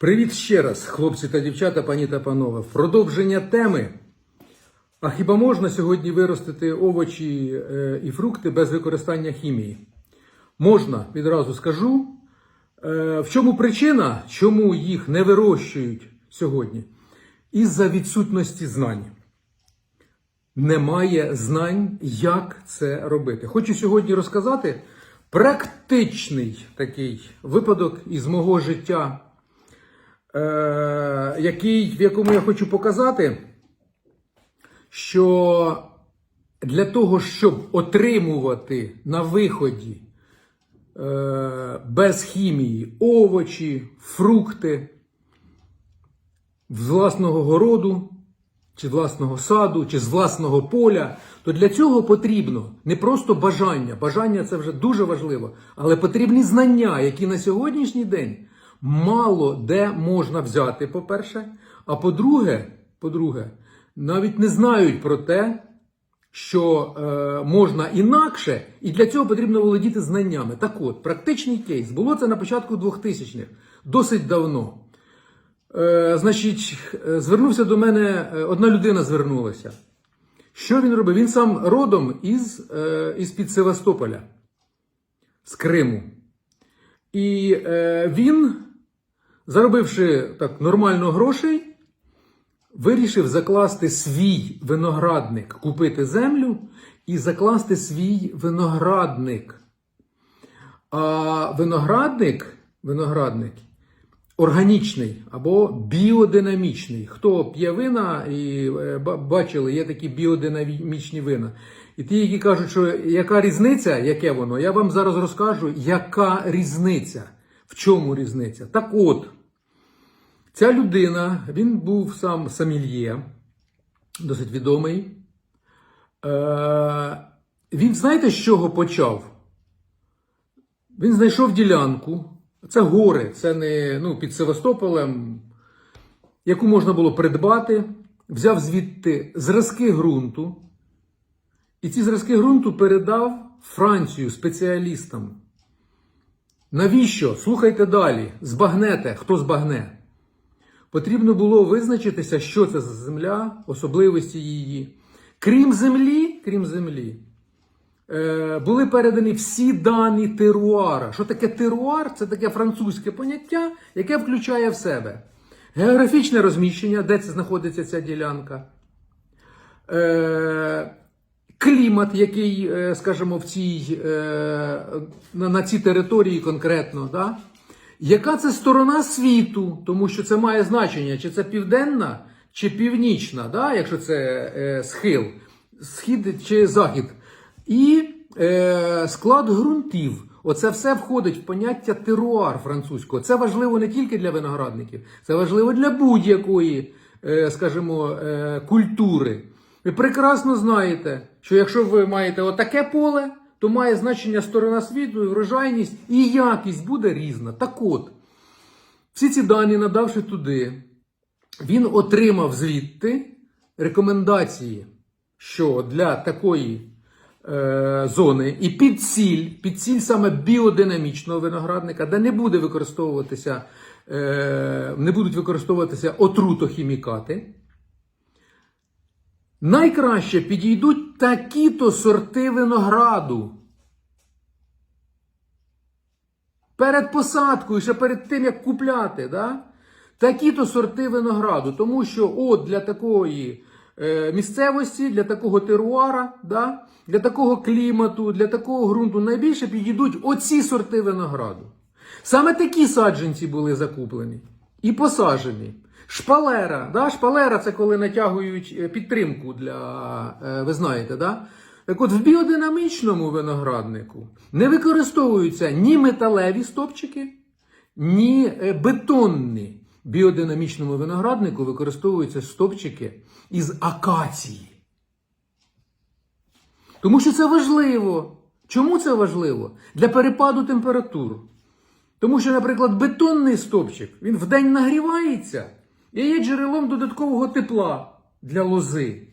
Привіт ще раз, хлопці та дівчата, пані та панове. Продовження теми. А хіба можна сьогодні виростити овочі е, і фрукти без використання хімії? Можна, відразу скажу. Е, В чому причина, чому їх не вирощують сьогодні? Із-за відсутності знань. Немає знань, як це робити. Хочу сьогодні розказати практичний такий випадок із мого життя е, який, в якому я хочу показати, що для того, щоб отримувати на виході е, без хімії овочі, фрукти з власного городу, чи власного саду, чи з власного поля, то для цього потрібно не просто бажання. Бажання це вже дуже важливо, але потрібні знання, які на сьогоднішній день мало де можна взяти, по-перше. А по-друге, по-друге, навіть не знають про те, що е, можна інакше, і для цього потрібно володіти знаннями. Так от, практичний кейс. Було це на початку 2000-х, досить давно. Е, значить, е, звернувся до мене, е, одна людина звернулася. Що він робив? Він сам родом із, е, із-під Севастополя, з Криму. І е, він, заробивши так нормально грошей, вирішив закласти свій виноградник, купити землю і закласти свій виноградник. А виноградник, виноградник органічний або біодинамічний. Хто п'є вина і е, бачили, є такі біодинамічні вина. І ті, які кажуть, що яка різниця, яке воно, я вам зараз розкажу, яка різниця, в чому різниця. Так от, ця людина, він був сам самільє, досить відомий. Е, він знаєте, з чого почав? Він знайшов ділянку. Це гори, це не ну, під Севастополем, яку можна було придбати, взяв звідти зразки ґрунту. І ці зразки ґрунту передав Францію спеціалістам. Навіщо? Слухайте далі. Збагнете, хто збагне. Потрібно було визначитися, що це за земля, особливості її. Крім землі, крім землі, е, були передані всі дані теруара. Що таке теруар? Це таке французьке поняття, яке включає в себе географічне розміщення, де це знаходиться ця ділянка. Е, Клімат, який, е, скажімо, в цій, на цій території конкретно, да? Яка це сторона світу, тому що це має значення, чи це південна, чи північна, да? якщо це е, схил, схід чи захід. І е, склад ґрунтів. Оце все входить в поняття теруар французького. Це важливо не тільки для виноградників, це важливо для будь-якої, е, скажімо, е, культури. Ви прекрасно знаєте, що якщо ви маєте отаке поле, то має значення сторона світу, і врожайність, і якість буде різна. Так от, всі ці дані, надавши туди, він отримав звідти рекомендації, що для такої е, зони і під ціль, під ціль саме біодинамічного виноградника, де не буде використовуватися, е, не будуть використовуватися отрутохімікати. Найкраще підійдуть такі-то сорти винограду. Перед посадкою, ще перед тим, як купляти, да? такі-то сорти винограду. Тому що от для такої е, місцевості, для такого теруара, да? для такого клімату, для такого ґрунту найбільше підійдуть оці сорти винограду. Саме такі саджанці були закуплені і посаджені. Шпалера. Да? Шпалера це коли натягують е, підтримку для, е, ви знаєте, да? Так от в біодинамічному винограднику не використовуються ні металеві стопчики, ні е, бетонні. В біодинамічному винограднику використовуються стопчики із акації. Тому що це важливо. Чому це важливо? Для перепаду температур. Тому що, наприклад, бетонний стопчик він вдень нагрівається і є джерелом додаткового тепла для лози.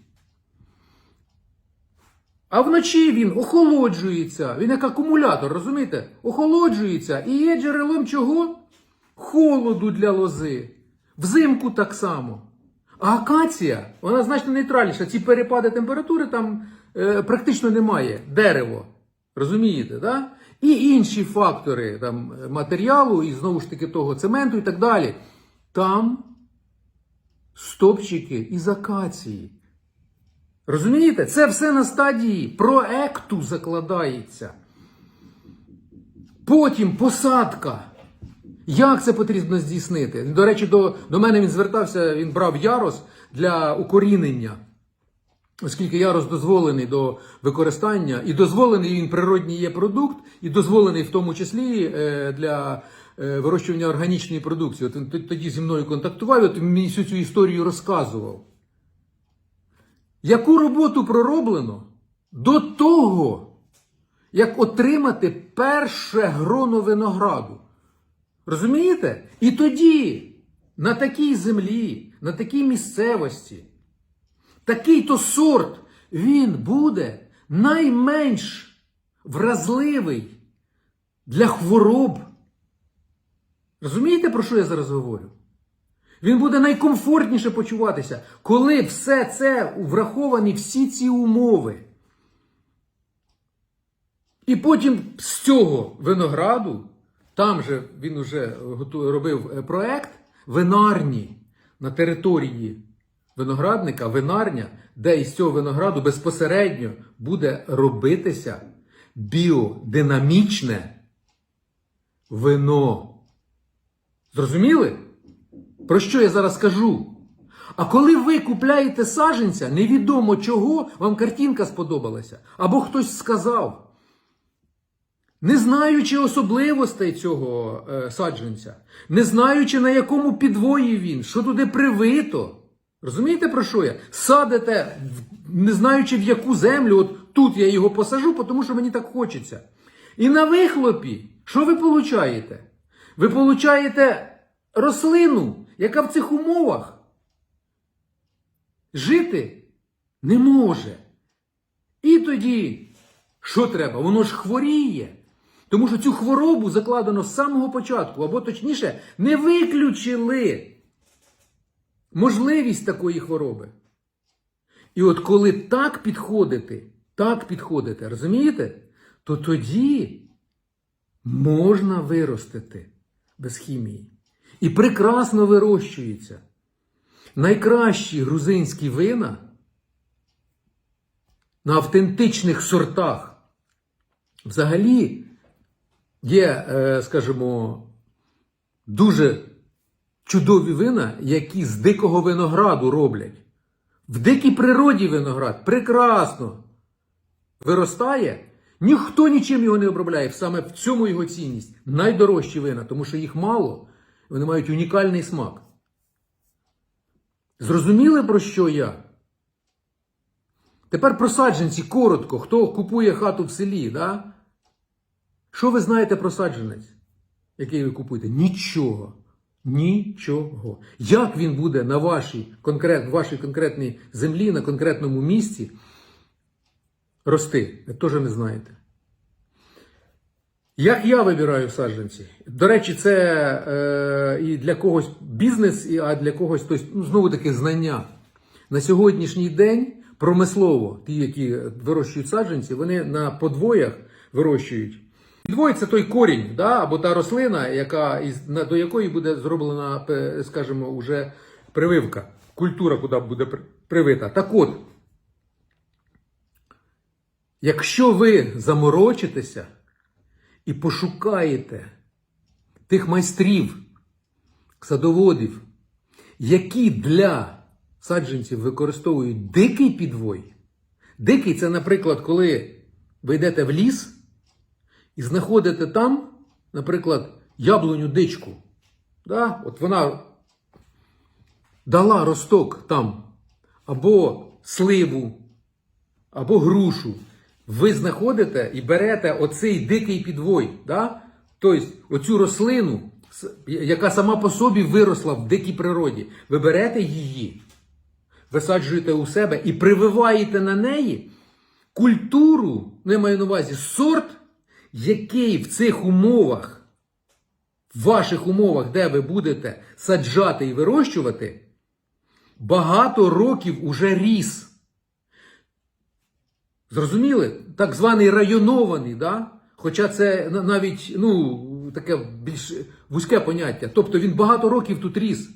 А вночі він охолоджується. Він як акумулятор, розумієте? Охолоджується і є джерелом чого? холоду для лози, взимку так само. А акація, вона значно нейтральніша. Ці перепади температури там е, практично немає. Дерево. Розумієте, да? І інші фактори там, матеріалу, і знову ж таки того цементу і так далі. Там стопчики із акації. Розумієте? Це все на стадії проекту закладається. Потім посадка. Як це потрібно здійснити? До речі, до, до мене він звертався, він брав ярос для укорінення, оскільки ярос дозволений до використання, і дозволений він природній є продукт, і дозволений в тому числі е, для вирощування органічної продукції. От він тоді зі мною контактував, от він мені всю цю історію розказував. Яку роботу пророблено до того, як отримати перше гроно винограду? Розумієте? І тоді на такій землі, на такій місцевості, такий-то сорт, він буде найменш вразливий для хвороб. Розумієте, про що я зараз говорю? Він буде найкомфортніше почуватися, коли все це враховані всі ці умови. І потім з цього винограду, там же він вже робив е, проект винарні на території виноградника, винарня, де із цього винограду безпосередньо буде робитися біодинамічне вино. Зрозуміли? Про що я зараз кажу? А коли ви купляєте саженця, невідомо чого, вам картинка сподобалася, або хтось сказав, не знаючи особливостей цього е, саджанця, не знаючи на якому підвої він, що туди привито. Розумієте про що я? Садите, не знаючи в яку землю, от тут я його посажу, тому що мені так хочеться. І на вихлопі, що ви получаєте? Ви получаєте рослину, яка в цих умовах жити не може. І тоді, що треба? Воно ж хворіє. Тому що цю хворобу закладено з самого початку, або точніше, не виключили можливість такої хвороби. І от коли так підходити, так підходити, розумієте? То тоді можна виростити без хімії. І прекрасно вирощується. Найкращі грузинські вина на автентичних сортах взагалі є, е, скажімо, дуже чудові вина, які з дикого винограду роблять. В дикій природі виноград прекрасно виростає, ніхто нічим його не обробляє. Саме в цьому його цінність. Найдорожчі вина, тому що їх мало, вони мають унікальний смак. Зрозуміли, про що я? Тепер про саджанці коротко. Хто купує хату в селі, да? Що ви знаєте про саджанець, який ви купуєте? Нічого. Нічого. Як він буде на вашій, конкрет, вашій конкретній землі, на конкретному місці рости? Ви теж не знаєте. Як я вибираю саджанці? До речі, це е, і для когось бізнес, і, а для когось тобто, ну, знову таки знання. На сьогоднішній день промислово, ті, які вирощують саджанці, вони на подвоях вирощують. Підвой це той корінь, да, або та рослина, яка, до якої буде зроблена, скажімо, уже прививка, культура, куди буде привита. Так от, якщо ви заморочитеся і пошукаєте тих майстрів, садоводів, які для саджанців використовують дикий підвой. Дикий це, наприклад, коли ви йдете в ліс і знаходите там, наприклад, яблуню дичку. Да? От вона дала росток там, або сливу, або грушу. Ви знаходите і берете оцей дикий підвой, да? тобто оцю рослину, яка сама по собі виросла в дикій природі. Ви берете її, висаджуєте у себе і прививаєте на неї культуру, ну я маю на увазі, сорт, який в цих умовах в ваших умовах, де ви будете саджати і вирощувати, багато років уже ріс. Зрозуміли? Так званий районований, да? хоча це навіть ну, таке більш вузьке поняття. Тобто він багато років тут ріс.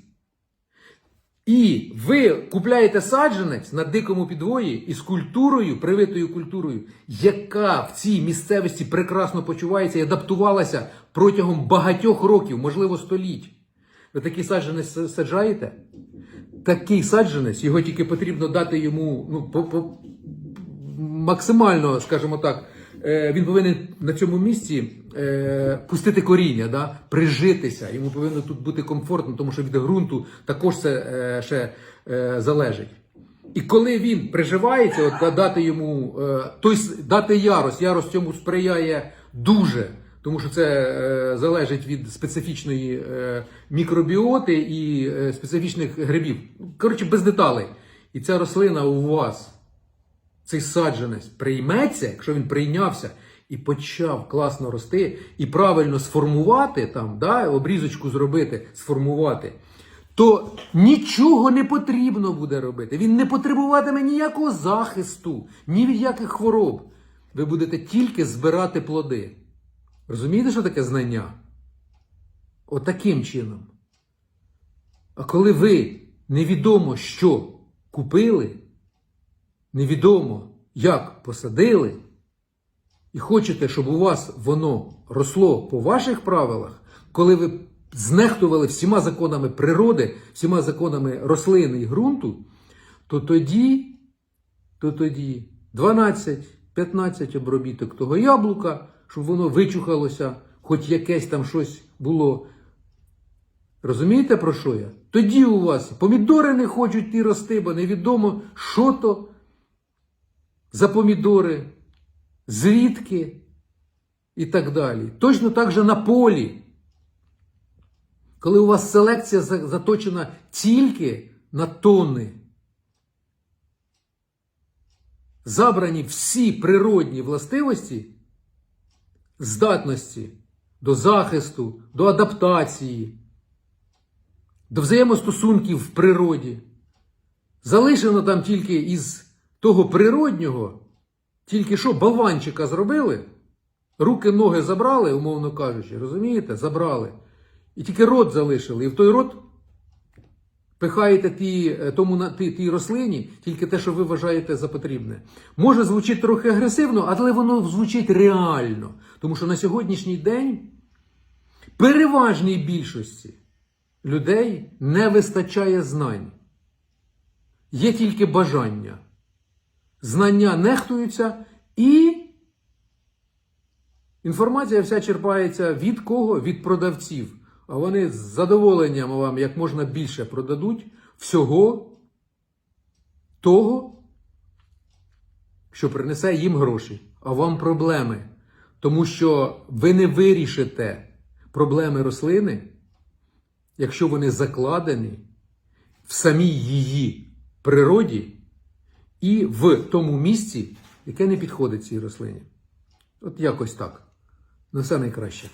І ви купляєте саджанець на дикому підвої із культурою, привитою культурою, яка в цій місцевості прекрасно почувається і адаптувалася протягом багатьох років, можливо, століть. Ви такий саджанець саджаєте? Такий саджанець, його тільки потрібно дати йому ну, максимально, скажімо так, е, він повинен на цьому місці е, пустити коріння, да? прижитися. Йому повинно тут бути комфортно, тому що від ґрунту також це е, ще залежить. І коли він приживається, от дати йому той, дати ярос, ярос цьому сприяє дуже. Тому що це е, залежить від специфічної е, мікробіоти і е, специфічних грибів. Коротше, без деталей. І ця рослина у вас цей саджанець прийметься, якщо він прийнявся і почав класно рости, і правильно сформувати там, да, обрізочку зробити, сформувати, то нічого не потрібно буде робити. Він не потребуватиме ніякого захисту, ні від яких хвороб. Ви будете тільки збирати плоди. Розумієте, що таке знання? Отаким чином. А коли ви невідомо що купили, невідомо як посадили, і хочете, щоб у вас воно росло по ваших правилах, коли ви знехтували всіма законами природи, всіма законами рослини і ґрунту, то тоді, то тоді 12-15 обробіток того яблука, щоб воно вичухалося, хоч якесь там щось було. Розумієте, про що я? Тоді у вас помідори не хочуть йти рости, бо невідомо, що то за помідори, звідки і так далі. Точно так же на полі. Коли у вас селекція заточена тільки на тони, забрані всі природні властивості, здатності до захисту, до адаптації, до взаємостосунків в природі. Залишено там тільки із того природнього, тільки що болванчика зробили, руки, ноги забрали, умовно кажучи, розумієте? Забрали. І тільки рот залишили. І в той рот пихаєте ті, е, тому ті, тій рослині тільки те, що ви вважаєте за потрібне. Може звучить трохи агресивно, але воно звучить реально. Тому що на сьогоднішній день переважній більшості людей не вистачає знань. Є тільки бажання. Знання нехтуються і інформація вся черпається від кого? Від продавців. А вони з задоволенням вам як можна більше продадуть всього того, що принесе їм гроші, а вам проблеми. Тому що ви не вирішите проблеми рослини, якщо вони закладені в самій її природі і в тому місці, яке не підходить цій рослині. От якось так. На все найкраще.